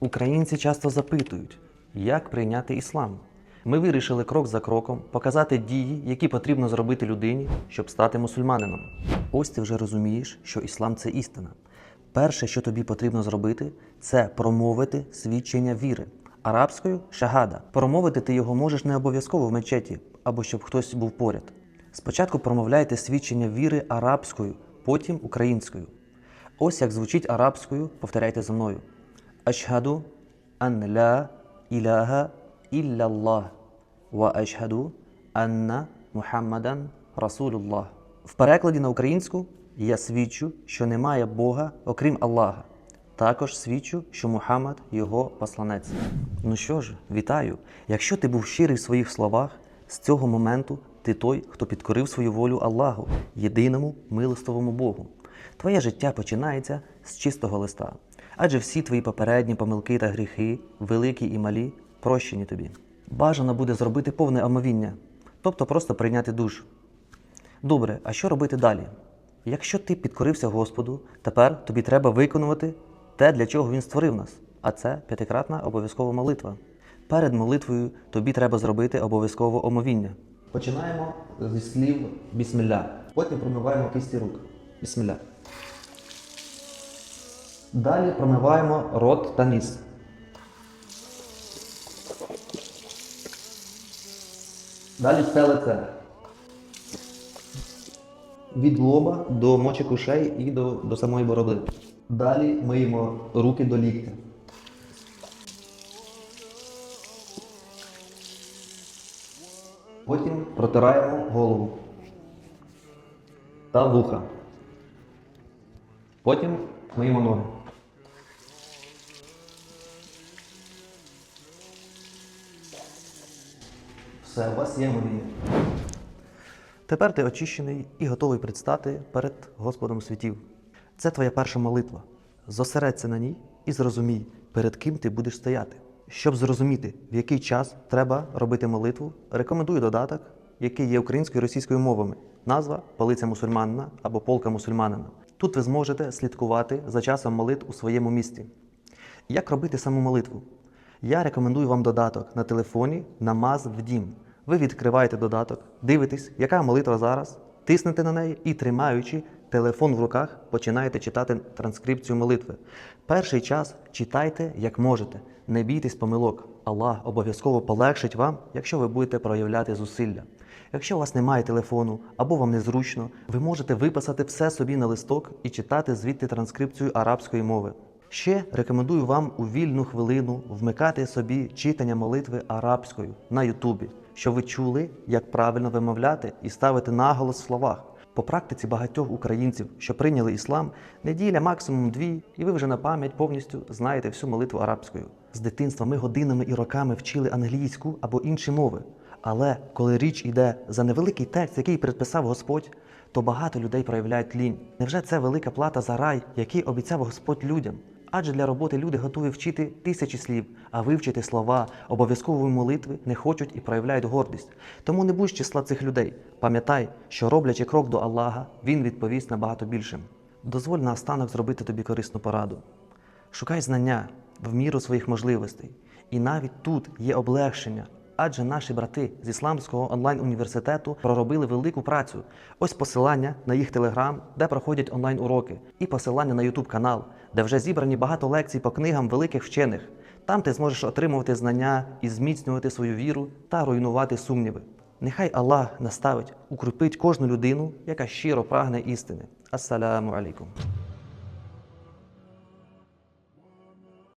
Українці часто запитують, як прийняти іслам. Ми вирішили крок за кроком показати дії, які потрібно зробити людині, щоб стати мусульманином. Ось ти вже розумієш, що іслам це істина. Перше, що тобі потрібно зробити, це промовити свідчення віри. Арабською шагада. Промовити ти його можеш не обов'язково в мечеті або щоб хтось був поряд. Спочатку промовляйте свідчення віри арабською, потім українською. Ось як звучить арабською, повторяйте за мною. Ашхаду ан ла іляха ілляллах ва ашхаду анна Мухаммадан Расулуллах. В перекладі на українську я свідчу, що немає Бога, окрім Аллаха. Також свідчу, що Мухаммад його посланець. Ну що ж, вітаю! Якщо ти був щирий в своїх словах, з цього моменту ти той, хто підкорив свою волю Аллаху, єдиному милостивому Богу. Твоє життя починається з чистого листа, адже всі твої попередні помилки та гріхи, великі і малі, прощені тобі. Бажано буде зробити повне омовіння, тобто просто прийняти душ. Добре, а що робити далі? Якщо ти підкорився Господу, тепер тобі треба виконувати те, для чого Він створив нас, а це п'ятикратна обов'язкова молитва. Перед молитвою тобі треба зробити обов'язково омовіння. Починаємо зі слів Бісмілля. Потім промиваємо кисті рук. Бісмілля. Далі промиваємо рот та ніс. Далі все. Від лоба до мочок ушей і до, до самої бороди. Далі миємо руки до ліктя. Потім протираємо голову та вуха. Потім миємо ноги. Все, у вас є мовіння. Тепер ти очищений і готовий предстати перед Господом світів. Це твоя перша молитва. Зосередься на ній і зрозумій, перед ким ти будеш стояти. Щоб зрозуміти, в який час треба робити молитву, рекомендую додаток, який є українською і російською мовами. Назва Полиця мусульманина або Полка мусульманина. Тут ви зможете слідкувати за часом молитв у своєму місті. Як робити саму молитву? Я рекомендую вам додаток на телефоні Намаз в дім. Ви відкриваєте додаток, дивитесь, яка молитва зараз, тиснете на неї і, тримаючи телефон в руках, починаєте читати транскрипцію молитви. Перший час читайте як можете. Не бійтесь помилок. Аллах обов'язково полегшить вам, якщо ви будете проявляти зусилля. Якщо у вас немає телефону або вам незручно, ви можете виписати все собі на листок і читати звідти транскрипцію арабської мови. Ще рекомендую вам у вільну хвилину вмикати собі читання молитви арабською на Ютубі, щоб ви чули, як правильно вимовляти і ставити наголос в словах. По практиці багатьох українців, що прийняли іслам, неділя максимум дві, і ви вже на пам'ять повністю знаєте всю молитву арабською. З дитинства ми годинами і роками вчили англійську або інші мови. Але коли річ йде за невеликий текст, який предписав Господь, то багато людей проявляють лінь. Невже це велика плата за рай, який обіцяв Господь людям? Адже для роботи люди готові вчити тисячі слів, а вивчити слова обов'язкової молитви не хочуть і проявляють гордість. Тому не будь числа цих людей. Пам'ятай, що роблячи крок до Аллаха, Він відповість набагато більшим. Дозволь наостанок зробити тобі корисну пораду. Шукай знання в міру своїх можливостей. І навіть тут є облегшення, адже наші брати з ісламського онлайн-університету проробили велику працю. Ось посилання на їх телеграм, де проходять онлайн-уроки, і посилання на Ютуб канал, де вже зібрані багато лекцій по книгам великих вчених. Там ти зможеш отримувати знання і зміцнювати свою віру та руйнувати сумніви. Нехай Аллах наставить, укріпить кожну людину, яка щиро прагне істини. Ассаляму алейкум.